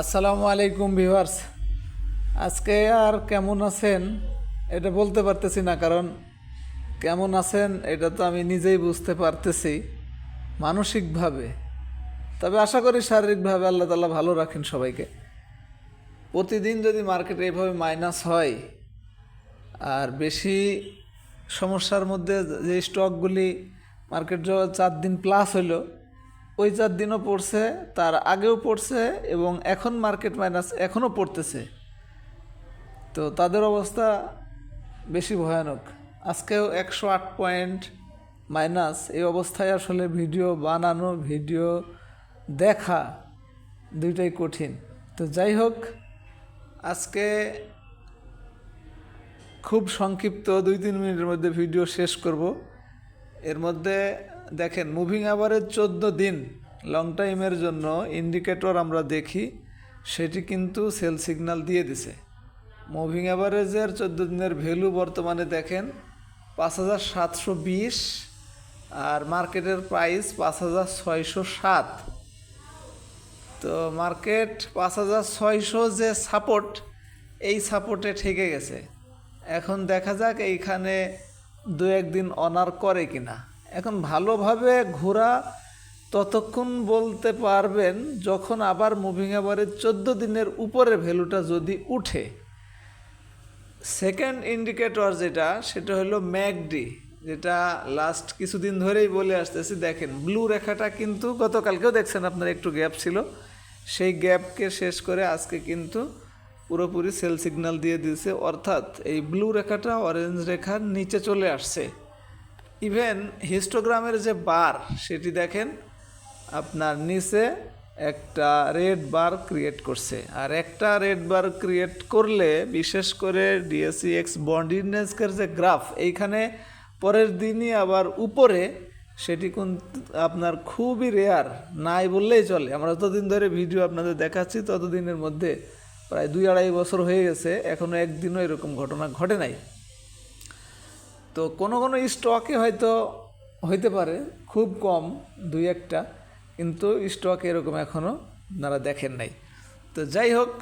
আসসালামু আলাইকুম ভিভার্স আজকে আর কেমন আছেন? এটা বলতে পারতেছি না, কারণ কেমন আছেন এটা তো আমি নিজেই বুঝতে পারতেছি মানসিকভাবে। তবে আশা করি শারীরিকভাবে আল্লাহ তালা ভালো রাখেন সবাইকে। প্রতিদিন যদি মার্কেটে এইভাবে মাইনাস হয়, আর বেশি সমস্যার মধ্যে যে স্টকগুলি মার্কেট চার দিন প্লাস হলো ওই চার দিনও পড়ছে, তার আগেও পড়ছে এবং এখন মার্কেট মাইনাস এখনও পড়তেছে। তো তাদের অবস্থা বেশি ভয়ানক। আজকেও একশো আট পয়েন্ট মাইনাস এই অবস্থায় আসলে ভিডিও বানানো ভিডিও দেখা দুইটাই কঠিন। তো যাই হোক, আজকে খুব সংক্ষিপ্ত দুই তিন মিনিটের মধ্যে ভিডিও শেষ করব। এর মধ্যে দেখেন মুভিং আভারেজ চোদ্দ দিন লং টাইমের জন্য ইন্ডিকেটর আমরা দেখি, সেটি কিন্তু সেল সিগন্যাল দিয়ে দিছে। মুভিং অ্যাভারেজের চোদ্দ দিনের ভ্যালু বর্তমানে দেখেন পাঁচ হাজার সাতশো বিশ আর মার্কেটের প্রাইস পাঁচ হাজার ছয়শো সাত। তো মার্কেট পাঁচ হাজার ছয়শো যে সাপোর্ট এই সাপোর্টে ঠেকে গেছে। এখন দেখা যাক এইখানে দু একদিন অনার করে কিনা। এখন ভালোভাবে ঘোরা ততক্ষণ বলতে পারবেন যখন আবার মুভিং অ্যাভারেজ চোদ্দ দিনের উপরে ভ্যালুটা যদি উঠে। সেকেন্ড ইন্ডিকেটর যেটা, সেটা হলো ম্যাকডি, যেটা লাস্ট কিছুদিন ধরেই বলে আসতেছি, দেখেন ব্লু রেখাটা কিন্তু গতকালকেও দেখছেন আপনার, একটু গ্যাপ ছিল। সেই গ্যাপকে শেষ করে আজকে কিন্তু পুরোপুরি সেল সিগন্যাল দিয়ে দিয়েছে। অর্থাৎ এই ব্লু রেখাটা অরেঞ্জ রেখার নিচে চলে আসছে। ইভেন হিস্টোগ্রামের যে বার সেটি দেখেন, আপনার নিচে একটা রেড বার ক্রিয়েট করছে। আর একটা রেড বার ক্রিয়েট করলে, বিশেষ করে ডিএসসি এক্স বন্ড ইন্ডেক্সের যে গ্রাফ এইখানে পরের দিনই আবার উপরে, সেটি কোন, আপনার খুবই রেয়ার নাই বললেই চলে। আমরা যতদিন ধরে ভিডিও আপনাদের দেখাচ্ছি, ততদিনের মধ্যে প্রায় দুই আড়াই বছর হয়ে গেছে এখনও একদিনও এরকম ঘটনা ঘটে নাই। তো কোনো কোনো স্টকে হয়তো হইতে পারে, খুব কম, দুই একটা, কিন্তু স্টক এরকম এখনও আপনারা দেখেন নাই। তো যাই হোক,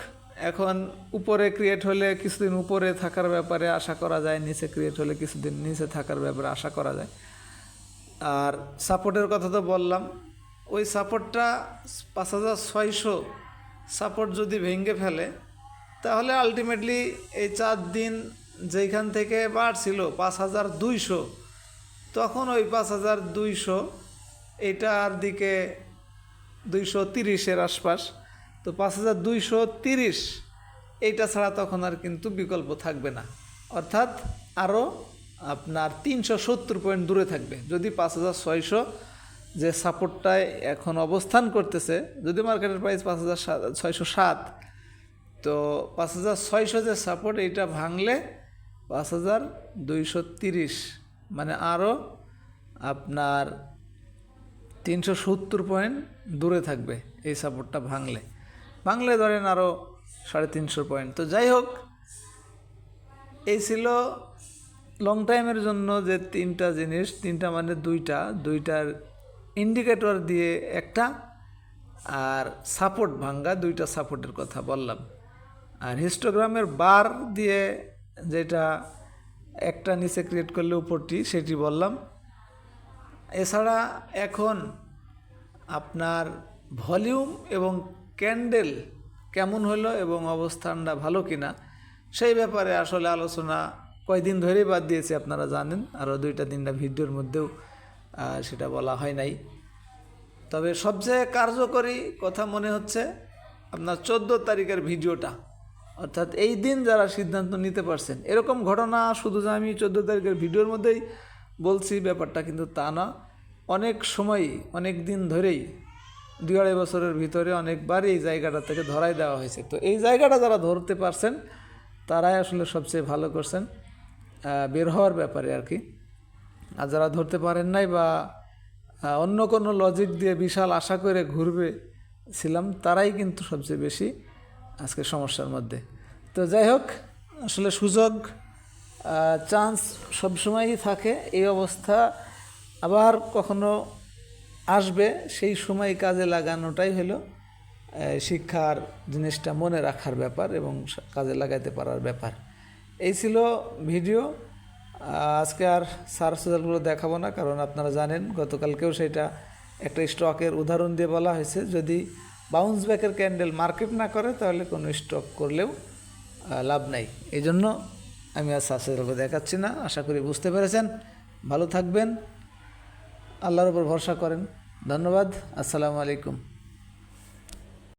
এখন উপরে ক্রিয়েট হলে কিছুদিন উপরে থাকার ব্যাপারে আশা করা যায়, নিচে ক্রিয়েট হলে কিছুদিন নিচে থাকার ব্যাপারে আশা করা যায়। আর সাপোর্টের কথা তো বললাম, ওই সাপোর্টটা পাঁচ হাজার ছয়শো সাপোর্ট যদি ভেঙে ফেলে, তাহলে আলটিমেটলি এই চার দিন যেখান থেকে বাড়ছিল পাঁচ হাজার দুইশো, তখন ওই পাঁচ হাজার দুইশো এটার দিকে দুইশো তিরিশের আশপাশ। তো পাঁচ হাজার দুইশো তিরিশ, এইটা ছাড়া তখন আর কিন্তু বিকল্প থাকবে না। অর্থাৎ আরও আপনার তিনশো সত্তর পয়েন্ট দূরে থাকবে। যদি পাঁচ হাজার ছয়শো যে সাপোর্টটায় এখন অবস্থান করতেছে, যদি মার্কেটের প্রাইস পাঁচ হাজার ছয়শো সাত, তো পাঁচ হাজার ছয়শো যে সাপোর্ট এইটা ভাঙলে পাঁচ হাজার দুইশো তিরিশ মানে আরও আপনার তিনশো সত্তর পয়েন্ট দূরে থাকবে এই সাপোর্টটা ভাঙলে। ভাঙলে ধরেন আরও সাড়ে তিনশো পয়েন্ট। তো যাই হোক, এই ছিল লং টাইমের জন্য যে তিনটা জিনিস, তিনটা মানে দুইটা। দুইটার ইন্ডিকেটর দিয়ে একটা আর সাপোর্ট ভাঙ্গা, দুইটা সাপোর্টের কথা বললাম। আর হিস্টোগ্রামের বার দিয়ে যেটা একটা নিচে ক্রিয়েট করলে উপরটি, সেটি বললাম। এছাড়া এখন আপনার ভলিউম এবং ক্যান্ডেল কেমন হলো এবং অবস্থানটা ভালো কিনা, সেই ব্যাপারে আসলে আলোচনা কয়দিন ধরেই বাদ দিয়েছি, আপনারা জানেন। আরও দুইটা তিনটা ভিডিওর মধ্যেও সেটা বলা হয় নাই। তবে সবচেয়ে কার্যকরী কথা মনে হচ্ছে, আপনার চোদ্দ তারিখের ভিডিওটা। অর্থাৎ এই দিন যারা সিদ্ধান্ত নিতে পারছেন, এরকম ঘটনা শুধু যে আমি চোদ্দ তারিখের ভিডিওর মধ্যেই বলছি, ব্যাপারটা কিন্তু তা না। অনেক সময়ই অনেক দিন ধরেই, দুই আড়াই বছরের ভিতরে অনেকবারই এই জায়গাটা থেকে ধরাই দেওয়া হয়েছে। তো এই জায়গাটা যারা ধরতে পারছেন, তারাই আসলে সবচেয়ে ভালো করছেন বের হওয়ার ব্যাপারে আর কি। আর যারা ধরতে পারেন নাই বা অন্য কোনো লজিক দিয়ে বিশাল আশা করে ঘুরবে ছিলাম, তারাই কিন্তু সবচেয়ে বেশি আজকে সমস্যার মধ্যে। তো যাই হোক, আসলে সুযোগ চান্স সবসময়ই থাকে। এই অবস্থা আবার কখনো আসবে, সেই সময় কাজে লাগানোটাই হলো শিক্ষার জিনিসটা মনে রাখার ব্যাপার এবং কাজে লাগাইতে পারার ব্যাপার। এই ছিল ভিডিও। আজকে আর সার্চ রেজাল্টগুলো দেখাবো না, কারণ আপনারা জানেন, গতকালকেও সেটা একটা স্টকের উদাহরণ দিয়ে বলা হয়েছে। যদি বাউন্স ব্যাকের ক্যান্ডেল মার্কেট না করে, তাহলে কোনো স্টক করলেও লাভ নাই। এই জন্য আমি আর রেজাল্ট দেখাচ্ছি না। আশা করি বুঝতে পেরেছেন। ভালো থাকবেন। আল্লাহর উপর ভরসা করেন। ধন্যবাদ। আসসালামু আলাইকুম।